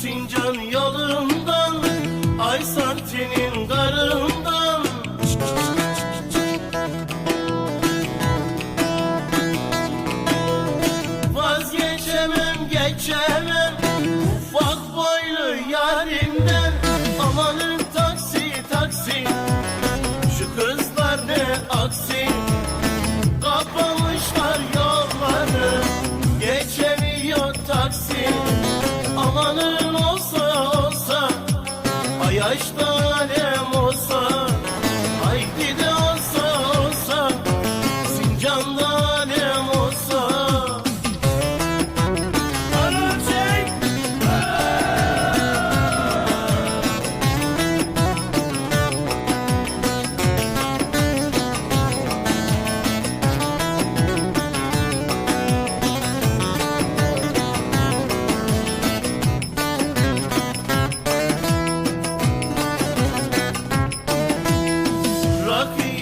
Sincan yolundan Ay santinin karından. Vazgeçemem geçemem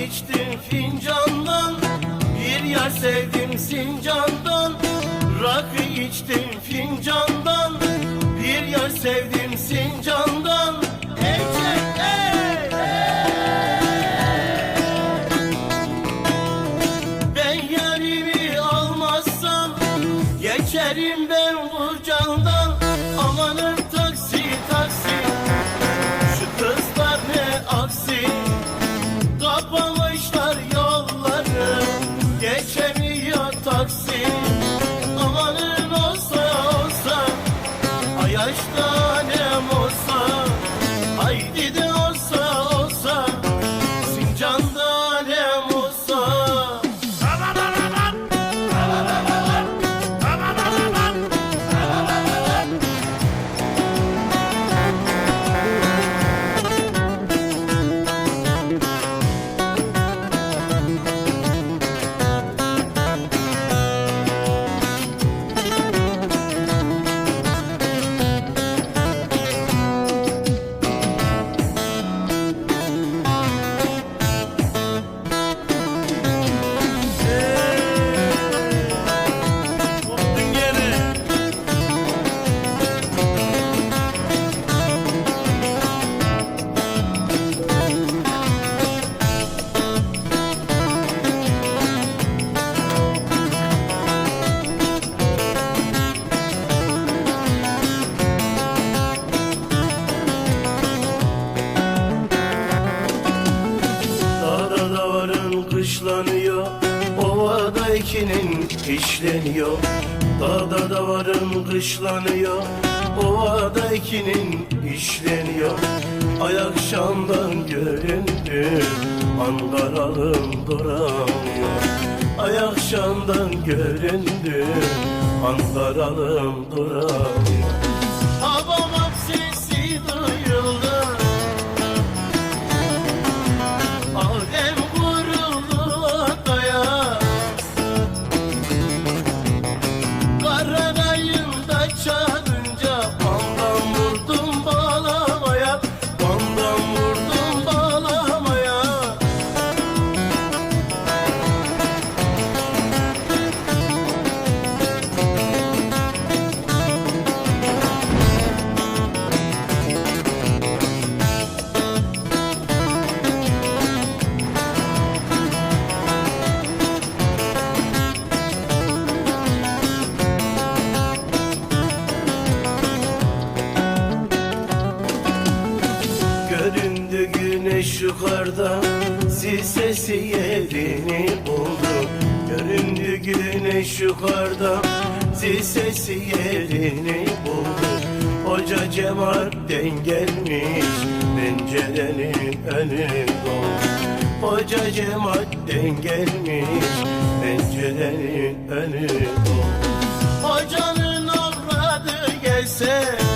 içtim fincandan. Bir yar sevdim Sincan'dan. Rakı içtim fincandan. Bir yar sevdim Sincan'dan İkinin işleniyor. Dağda da varın kışlanıyor. Ovada ikinin işleniyor. Ay akşamdan göründü Ankaralım duramıyor. Ay akşamdan göründü Ankaralım duramıyor yukarıda Zil sesi yerini buldu. Göründü güneş yukarıda Zil sesi yerini buldu. Hoca cemaatten gelmiş Pencerenin önü doldu Hoca cemaatten gelmiş Pencerenin önü doldu Hocanın avradı gelse